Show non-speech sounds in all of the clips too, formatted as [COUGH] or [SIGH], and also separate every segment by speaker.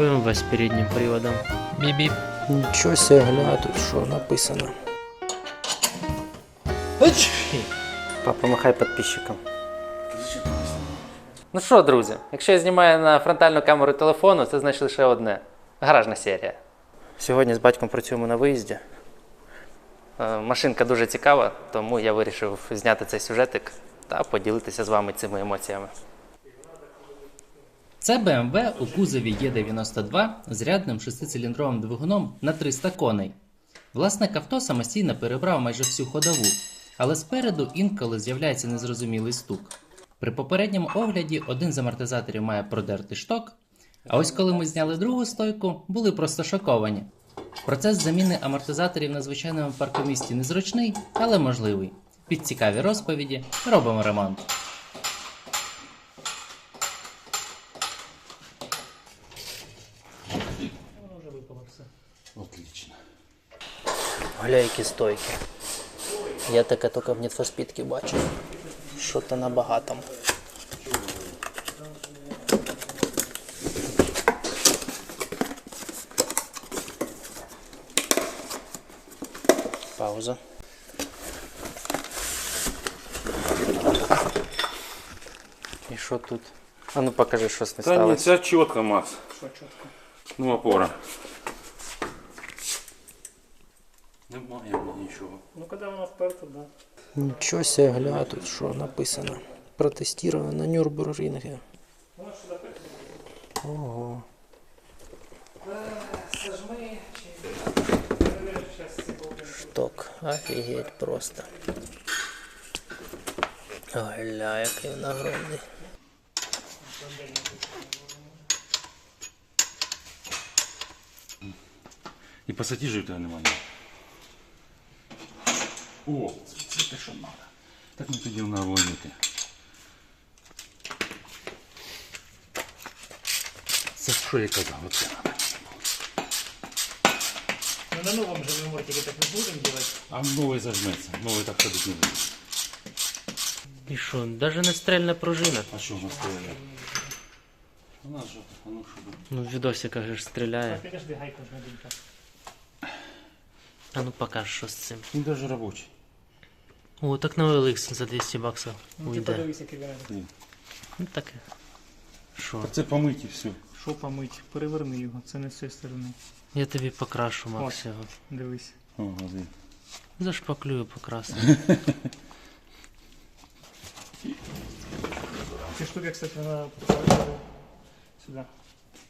Speaker 1: БМВ с передним приводом.
Speaker 2: Бібі.
Speaker 3: Нічого себе, гля, тут що написано.
Speaker 1: Папа, махай підписчикам. Ну що, друзі, якщо я знімаю на фронтальну камеру телефону, це значить лише одне. Гаражна серія. Сьогодні з батьком працюємо на виїзді. Е, Машинка дуже цікава, тому я вирішив зняти цей сюжетик та поділитися з вами цими емоціями.
Speaker 2: Це BMW у кузові Е92 з рядним шестициліндровим двигуном на 300 коней. Власник авто самостійно перебрав майже всю ходову, але спереду інколи з'являється незрозумілий стук. При попередньому огляді один з амортизаторів має продертий шток, а ось коли ми зняли другу стойку, були просто шоковані. Процес заміни амортизаторів на звичайному паркомісті незручний, але можливий. Під цікаві розповіді робимо ремонт.
Speaker 4: Отлично.
Speaker 3: Гля, які стойки. Я таке тільки в Speed бачив. Що то на багатому. Пауза.
Speaker 1: І що тут? А ну покажи, що не
Speaker 4: Та ні,
Speaker 1: сталося.
Speaker 4: це чітко, Макс. Що чітко? Ну, опора. Немає нічого.
Speaker 5: Ну, когда вона вперта, да.
Speaker 3: Нічого себе, гля, тут що написано. Протестировано на Нюрбургрінге. Ого. Шток. Офігеть просто. Гля, який він огромний.
Speaker 4: І пасатижів тебе немає. О, це, те, що треба. Так ми тоді на волніти. Це що я казав, оце треба.
Speaker 5: Ну, на новом же ремонтике так не будем делать.
Speaker 4: А новий зажметься, новий так ходить не буде.
Speaker 1: І що, навіть не стрельна пружина.
Speaker 4: А що в нас? Вона ж, а ну що буде?
Speaker 1: Ну, в відосиках же ж стріляє.
Speaker 5: Подожди, гайку ж.
Speaker 1: А ну покаж, що з цим.
Speaker 4: Він навіть робочий.
Speaker 1: О, так на OLX за 200 баксів
Speaker 5: Ну, ти
Speaker 1: уйде.
Speaker 5: подивись, який варіант.
Speaker 1: Ну таке. Що?
Speaker 4: Це помить і все.
Speaker 5: Що помить? Переверни його, це не з цієї сторони.
Speaker 1: Я тобі покрашу, Макс,
Speaker 5: Ось.
Speaker 1: його.
Speaker 5: Дивись.
Speaker 4: О, один.
Speaker 1: Зашпаклюю покрасу. [LAUGHS]
Speaker 5: Ці штуки, кстати, вона поставити сюди.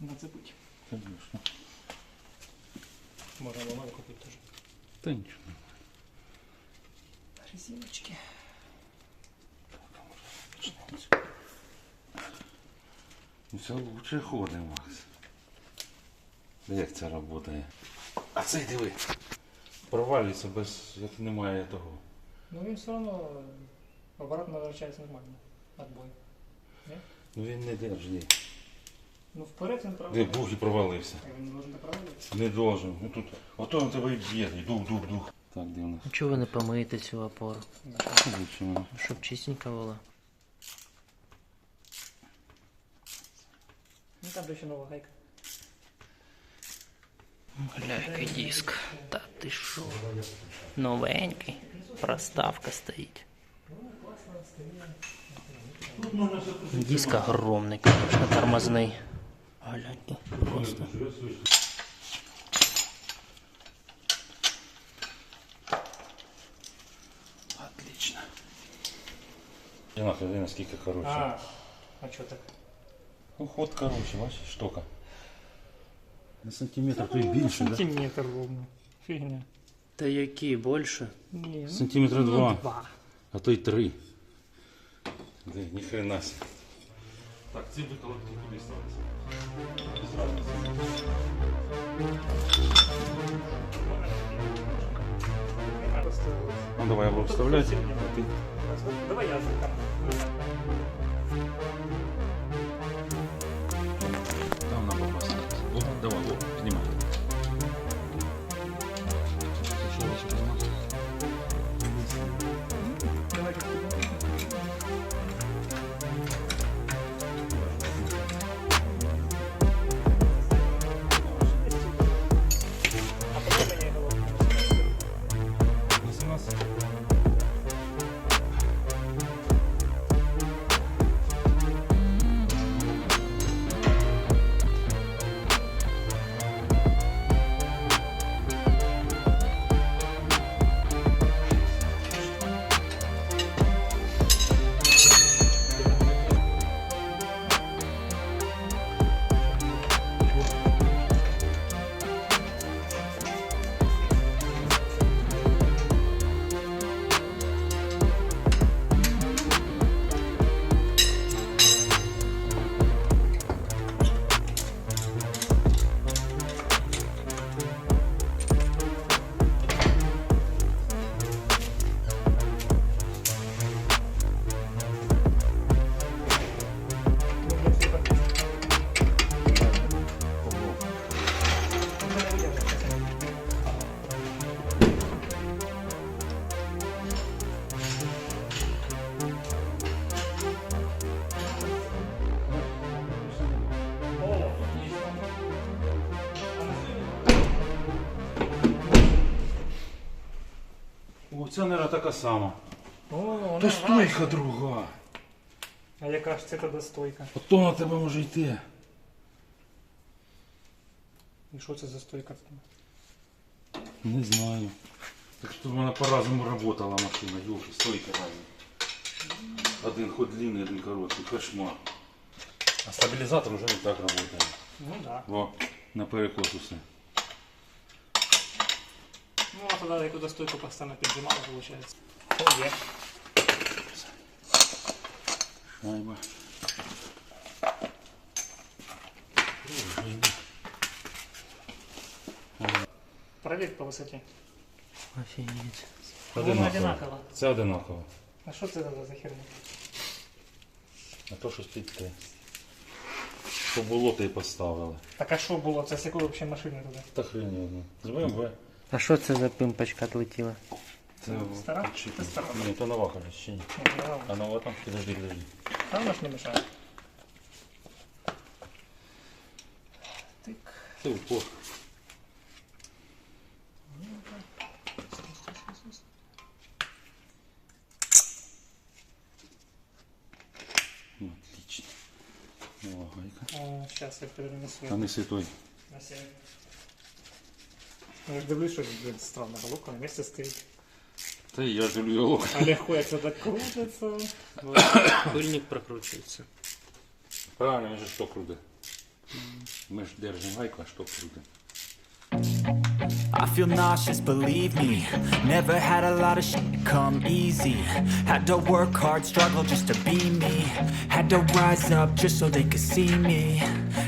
Speaker 5: Нацепить.
Speaker 4: Конечно.
Speaker 5: Можна ломати купити теж.
Speaker 4: Та нічого.
Speaker 5: Резиночки.
Speaker 4: Ну це лучше ходить, Макс. Як це працює? А цей диви. Провалюється без. як немає того.
Speaker 5: Ну він все одно обратно вращається нормально. Отбой.
Speaker 4: Ну він не держить.
Speaker 5: Ну вперед він
Speaker 4: Де
Speaker 5: правий.
Speaker 4: бух і провалився.
Speaker 5: А Він не должен так провалюватися.
Speaker 4: Не должен. Ну тут. Ото він тебе і б'є. Дух, дух, дух. Так, де у нас?
Speaker 1: Чого ви не помиєте цю опору?
Speaker 4: Воно.
Speaker 1: Щоб чистенько було.
Speaker 5: Ну там ще нова гайка.
Speaker 1: Гля, диск. Та ти що? Новенький. Проставка стоїть. Диск огромний, конечно, тормозний. Глянь, просто.
Speaker 4: нахуй, де наскільки коротше.
Speaker 5: А, а що так?
Speaker 4: Ну ход коротше, бачиш, штука. На сантиметр то і більше, да?
Speaker 5: Сантиметр ровно. Фігня.
Speaker 1: Та які більше?
Speaker 5: Ні, ну,
Speaker 4: Сантиметра два.
Speaker 5: два.
Speaker 4: А то й три. Де, ніхрена себе. Так, ці виколотки куди ставиться? Без разниці. Ну давай я буду вставлять.
Speaker 5: Давай я
Speaker 4: Оця, мабуть, така сама.
Speaker 5: О, вона
Speaker 4: Та
Speaker 5: гарна.
Speaker 4: стойка друга.
Speaker 5: А яка ж це тоді стойка?
Speaker 4: Ото на тебе може йти.
Speaker 5: І що це за стойка?
Speaker 4: Не знаю. Так що вона по-разному работала машина, ёлки, стойки разные. Один ход длинный, один короткий, кошмар. А стабилизатор уже не так работает.
Speaker 5: Ну да.
Speaker 4: Во, на перекос усе.
Speaker 5: Ну а тоді яку стойку постійно піджимала, виходить. О, є.
Speaker 4: Шайба.
Speaker 5: Провір по висоті.
Speaker 3: Офігеть.
Speaker 5: Воно одинаково.
Speaker 4: Це одинаково.
Speaker 5: А що це за херня?
Speaker 4: А то щось під те. Що було, й поставили.
Speaker 5: Так а що було? Це з якої взагалі машини туди?
Speaker 4: Та хрень одна. З БМВ.
Speaker 3: А що це за пимпочка отлетіла?
Speaker 4: Це ну,
Speaker 5: стара?
Speaker 4: Чи
Speaker 5: Це стара.
Speaker 4: Ні, то нова каже, ще ні. А нова там, підожди, підожди.
Speaker 5: Та вона ж не мішає. Тик.
Speaker 4: Це упор. Отлично. Нова гайка.
Speaker 5: Сейчас я перенесу.
Speaker 4: А не святой.
Speaker 5: На 7. Я ж дивлюсь, що блін, странно, головка на місці стоїть.
Speaker 4: Та я люблю його.
Speaker 5: А легко як це так крутиться.
Speaker 3: Пильник прокручується.
Speaker 4: Правильно, він же що круте. Ми ж держимо гайку, а що круте.
Speaker 6: I feel nauseous, believe me. Never had a lot of shit come easy. Had to work hard, struggle just to be me. Had to rise up just so they could see me.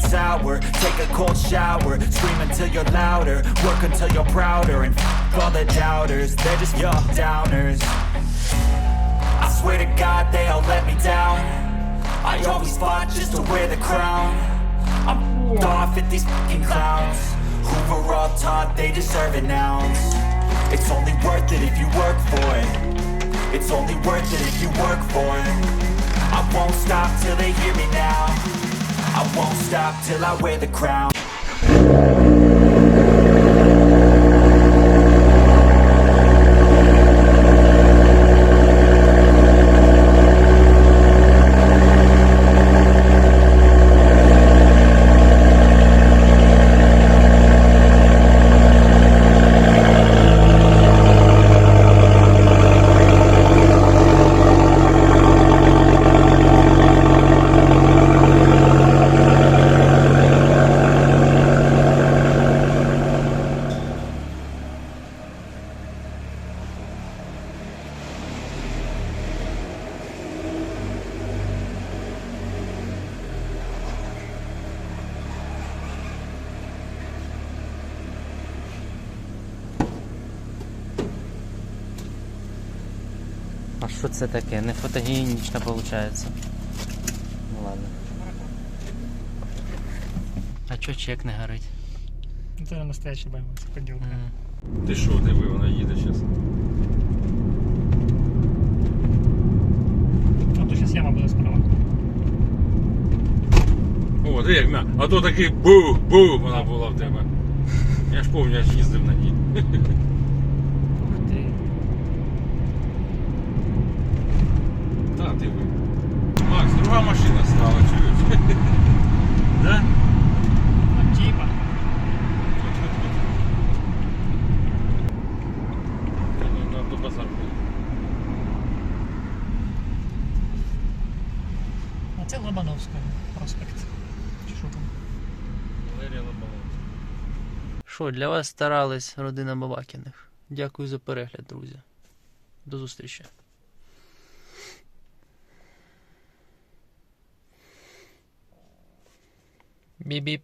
Speaker 6: sour. Take a cold shower Scream until you're louder. Work until you're prouder And f*** all the doubters. They're just your downers. I swear to God they all let me down. I always fought just to wear the crown. I'm off at these fucking clowns. Who were all taught they deserve an ounce It's only worth it if you work for it. It's only worth it if you work for it. I won't stop till they hear me now won't stop till I wear the crown
Speaker 3: що це таке? Не фотогенічно виходить. Ну ладно. А чо чек не горить?
Speaker 5: Ну, Це настоящий це поділка.
Speaker 4: Ти що, диви, вона їде зараз.
Speaker 5: А то зараз яма буде справа.
Speaker 4: О, ти як м'я. А то такий бух-бух вона була в тебе. Я ж пам'ятаю, я ж їздив на ній.
Speaker 3: Ух ти.
Speaker 4: Та, диви. Макс, друга машина стала, чуєш? Да?
Speaker 5: Ну, типа.
Speaker 4: Нам до базар буде.
Speaker 5: А це Лобановського проспект. Чи що там?
Speaker 4: Валерія Лобанова.
Speaker 3: Що, для вас старалась родина Бабакіних. Дякую за перегляд, друзі. До зустрічі. Біп-біп.